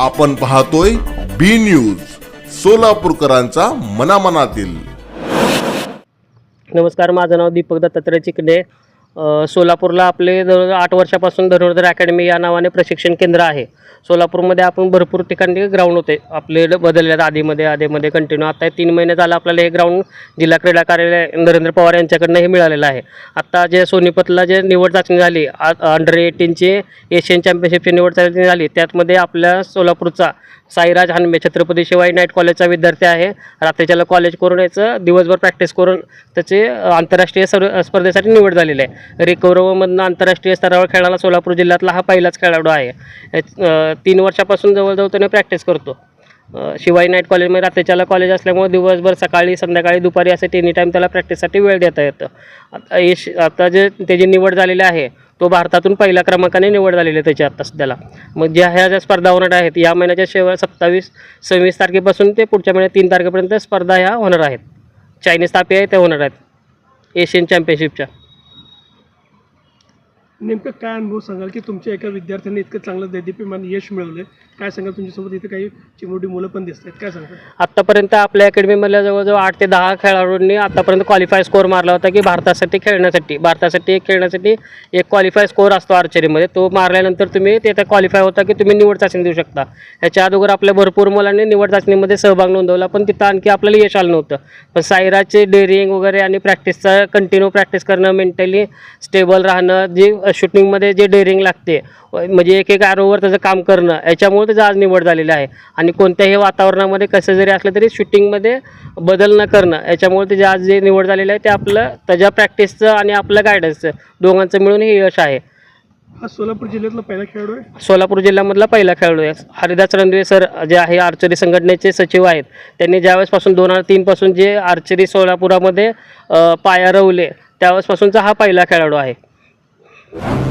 आपण पाहतोय बी न्यूज सोलापूरकरांचा मनामनातील. नमस्कार माझं नाव दीपक दत्तात्रय चिकणे सोलापूरला आपले जवळजवळ आठ वर्षापासून धनुर्धर अकॅडमी या नावाने प्रशिक्षण केंद्र आहे. सोलापूरमध्ये आपण भरपूर ठिकाणी ग्राउंड होते. आपले बदलल्यात बदलले आधीमध्ये आधीमध्ये कंटिन्यू आता हे तीन महिने झालं आपल्याला हे ग्राउंड जिल्हा क्रीडा कार्यालय नरेंद्र पवार यांच्याकडनं हे मिळालेलं आहे. आता जे सोनीपतला जे निवड चाचणी झाली अंडर एटीनची एशियन चॅम्पियनशिपची निवड चाचणी झाली त्यातमध्ये आपल्या सोलापूरचा साईराज हानमे छत्रपती शिवाजी नाईट कॉलेजचा विद्यार्थी आहे. रात्रीच्याला कॉलेज करून याचं दिवसभर प्रॅक्टिस करून त्याचे आंतरराष्ट्रीय सर्व स्पर्धेसाठी निवड झालेली आहे. रिकव्हरमधनं आंतरराष्ट्रीय स्तरावर खेळायला सोलापूर जिल्ह्यातला हा पहिलाच खेळाडू आहे. तीन वर्षापासून जवळजवळ त्याने प्रॅक्टिस करतो. शिवाय नाईट कॉलेजमध्ये रात्रीच्याला कॉलेज असल्यामुळे दिवसभर सकाळी संध्याकाळी दुपारी असं तिन्ही टाईम त्याला प्रॅक्टिससाठी वेळ देता येतं. आता यश आता जे त्याची निवड झालेली आहे तो भारतातून पहिल्या क्रमांकाने निवड झालेली आहे त्याची आता सध्याला. मग ज्या ह्या ज्या स्पर्धा होणार आहेत या महिन्याच्या शेवट सत्तावीस सव्वीस तारखेपासून ते पुढच्या महिन्यात तीन तारखेपर्यंत स्पर्धा ह्या होणार आहेत. चायनीज तापी आहे त्या होणार आहेत. एशियन चॅम्पियनशिपच्या. नेमकं काय अनुभव सांगाल की तुमच्या एका विद्यार्थ्यांनी इतकं चांगलं दैदिप्यमान यश मिळवलं काय सांगाल तुमच्यासोबत इथे काही चिमुरडी मुलं पण दिसत आहेत काय सांगाल? आत्तापर्यंत आपल्या अकॅडमीमधल्या जवळजवळ आठ ते दहा खेळाडूंनी आतापर्यंत क्वालिफाय स्कोअर मारला होता की भारतासाठी खेळण्यासाठी. भारतासाठी एक खेळण्यासाठी एक क्वालिफाय स्कोर असतो आर्चरीमध्ये तो मारल्यानंतर तुम्ही ते आता क्वालिफाय होता की तुम्ही निवड चाचणी देऊ शकता. ह्याच्या अगोदर आपल्या भरपूर मुलांनी निवड चाचणीमध्ये सहभाग नोंदवला पण तिथं आणखी आपल्याला यश आलं नव्हतं. पण सायराचे डेअरिंग वगैरे आणि प्रॅक्टिसचा कंटिन्यू प्रॅक्टिस करणं मेंटली स्टेबल राहणं जे शूटिंगमध्ये जे डेअरिंग लागते म्हणजे एक एक आरोवर त्याचं काम करणं याच्यामुळे त्याचं आज निवड झालेली आहे. आणि कोणत्याही वातावरणामध्ये कसं जरी असलं तरी शूटिंगमध्ये बदल न करणं याच्यामुळे त्याचे आज जे निवड झालेलं आहे ते आपलं त्याच्या प्रॅक्टिसचं आणि आपलं गायडन्सचं दोघांचं मिळून हे यश आहे. हा सोलापूर जिल्ह्यातला पहिला खेळाडू आहे? सोलापूर जिल्ह्यामधला पहिला खेळाडू आहे. हरिदास रणदिवे सर जे आहे आर्चरी संघटनेचे सचिव आहेत. त्यांनी ज्यावेळेसपासून दोन हजार तीनपासून जे आर्चरी सोलापुरामध्ये पाया रवले त्यावेळेसपासूनचा हा पहिला खेळाडू आहे. you